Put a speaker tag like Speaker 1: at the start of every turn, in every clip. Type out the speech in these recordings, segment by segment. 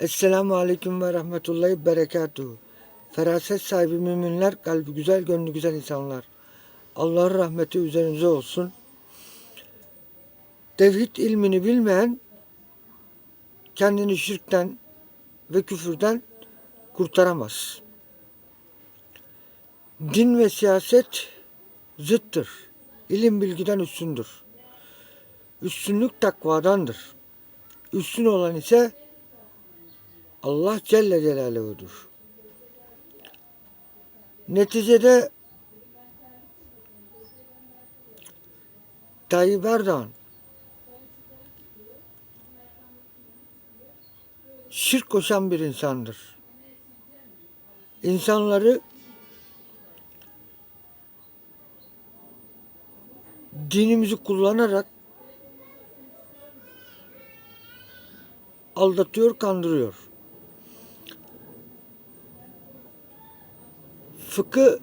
Speaker 1: Esselamu Aleyküm ve Rahmetullahi Berekatuhu. Feraset sahibi müminler, kalbi güzel, gönlü güzel insanlar. Allah'ın rahmeti üzerinize olsun. Tevhid ilmini bilmeyen kendini şirkten ve küfürden kurtaramaz. Din ve siyaset zıttır. İlim bilgiden üstündür. Üstünlük takvadandır. Üstün olan ise Allah Celle Celaluhu'dur. Neticede Tayyip Erdoğan şirk koşan bir insandır. İnsanları dinimizi kullanarak aldatıyor, kandırıyor. Fıkıh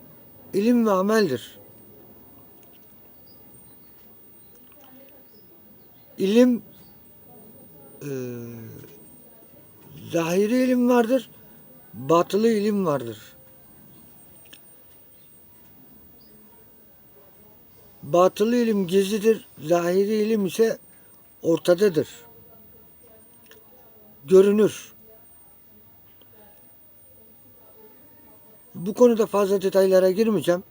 Speaker 1: ilim ve ameldir. İlim eee zahiri ilim vardır, batılı ilim vardır. Batılı ilim gizlidir, zahiri ilim ise ortadadır. Görünür. Bu konuda fazla detaylara girmeyeceğim.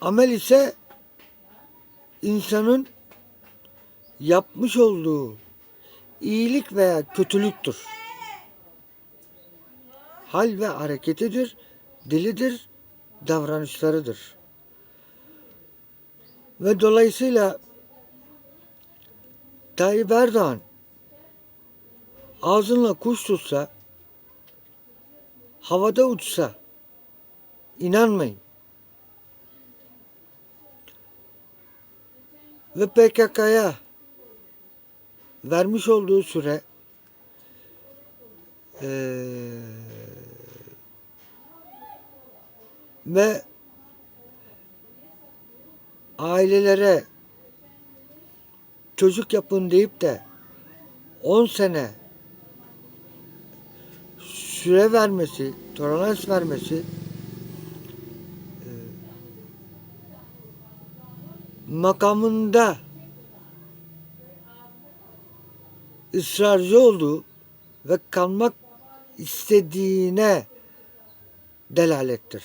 Speaker 1: Amel ise insanın yapmış olduğu iyilik veya kötülüktür. Hal ve hareketidir, dilidir, davranışlarıdır. Ve dolayısıyla Tayyip Erdoğan ağzınla kuş tutsa, havada uçsa, inanmayın. Ve PKK'ya vermiş olduğu süre eee, ve ailelere çocuk yapın deyip de 10 sene süre vermesi, tolerans vermesi eee, makamında ısrarcı olduğu ve kalmak istediğine delalettir.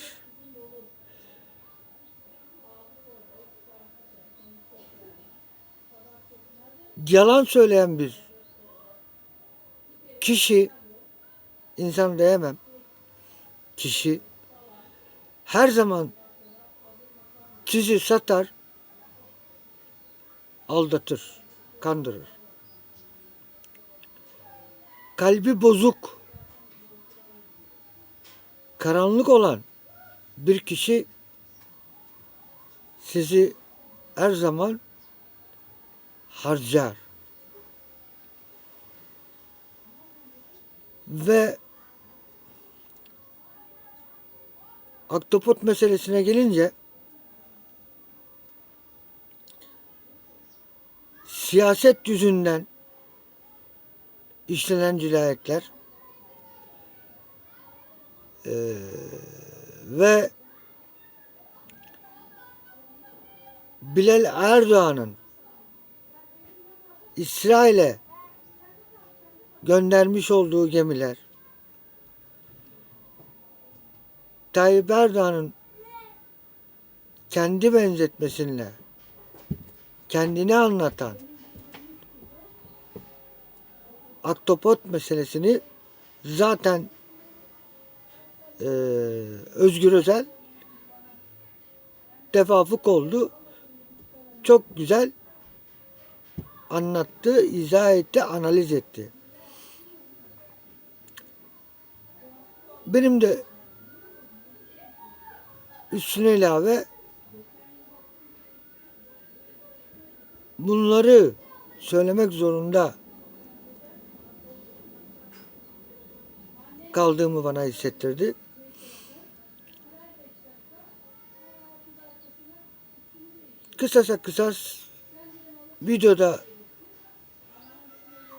Speaker 1: Yalan söyleyen bir kişi, insan diyemem, kişi her zaman sizi satar, aldatır, kandırır. Kalbi bozuk, karanlık olan bir kişi sizi her zaman harcar. Ve aktopot meselesine gelince siyaset yüzünden işlenen cinayetler eee, ve Bilal Erdoğan'ın İsrail'e göndermiş olduğu gemiler Tayyip Erdoğan'ın kendi benzetmesiyle kendini anlatan aktopot meselesini zaten eee Özgür Özel tevafuk oldu. Çok güzel anlattı, izah etti, analiz etti. Benim de üstüne ilave bunları söylemek zorunda kaldığımı bana hissettirdi. Kısasa kısas videoda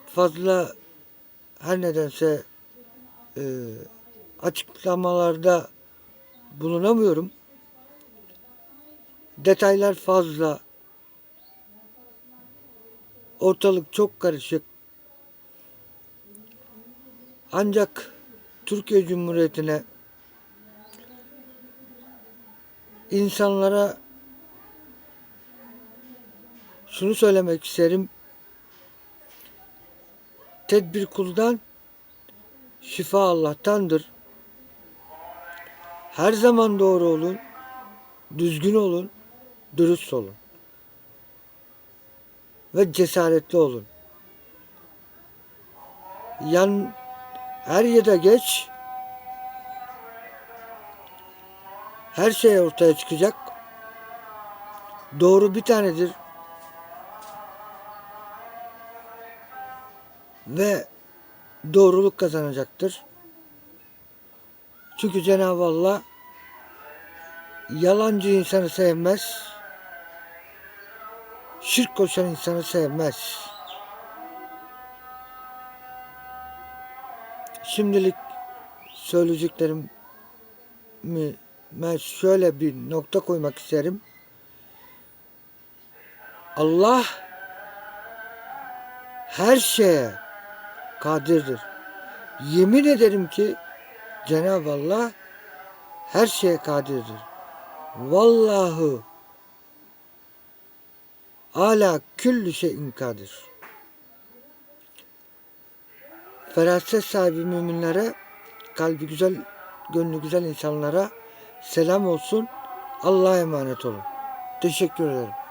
Speaker 1: fazla her nedense e, açıklamalarda bulunamıyorum. Detaylar fazla. Ortalık çok karışık. Ancak Türkiye Cumhuriyeti'ne insanlara şunu söylemek isterim. Tedbir kuldan, şifa Allah'tandır. Her zaman doğru olun, düzgün olun, dürüst olun. Ve cesaretli olun. Yan her yerde geç her şey ortaya çıkacak. Doğru bir tanedir. Ve doğruluk kazanacaktır. Çünkü Cenab-ı Allah yalancı insanı sevmez. Şirk koşan insanı sevmez. Şimdilik söyleyeceklerimi ben şöyle bir nokta koymak isterim. Allah her şeye kadirdir. Yemin ederim ki Cenab-ı Allah her şeye kadirdir. Vallahu ala küllü şeyin kadir. Feraset sahibi müminlere, kalbi güzel, gönlü güzel insanlara selam olsun. Allah'a emanet olun. Teşekkür ederim.